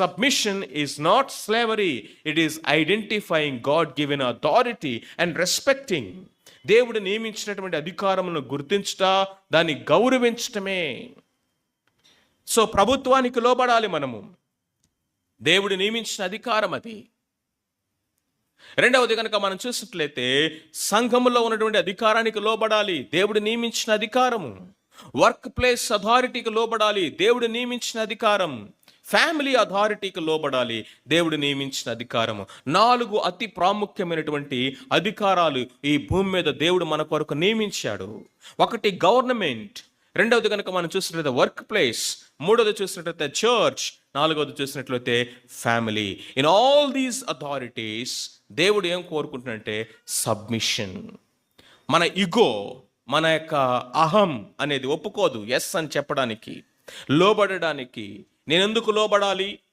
Submission is not slavery it is identifying God given authority and respecting దేవుడు నియమించినటువంటి అధికారమును గుర్తించుట దాన్ని గౌరవించటమే. సో ప్రభుత్వానికి లోబడాలి మనము. దేవుడు నియమించిన అధికారం అది. రెండవది కనుక మనం చూసినట్లయితే సంఘములో ఉన్నటువంటి అధికారానికి లోబడాలి. దేవుడు నియమించిన అధికారము. వర్క్ ప్లేస్ అథారిటీకి లోబడాలి. దేవుడు నియమించిన అధికారం. ఫ్యామిలీ అథారిటీకి లోబడాలి. దేవుడు నియమించిన అధికారము. నాలుగు అతి ప్రాముఖ్యమైనటువంటి అధికారాలు ఈ భూమి మీద దేవుడు మన కొరకు నియమించాడు. ఒకటి గవర్నమెంట్. రెండవది కనుక మనం చూసినట్లయితే వర్క్ ప్లేస్ మూడవది చూసినట్లయితే చర్చ్ నాలుగవది చూసినట్లయితే family in all these authorities దేవుడు ఏం కోరుకుంటున్నంటే సబ్మిషన్ మన ఇగో మన యొక్క అహం అనేది ఒప్పుకోదు. ఎస్ అని చెప్పడానికి లోబడడానికి నేను ఎందుకు లోబడాలి?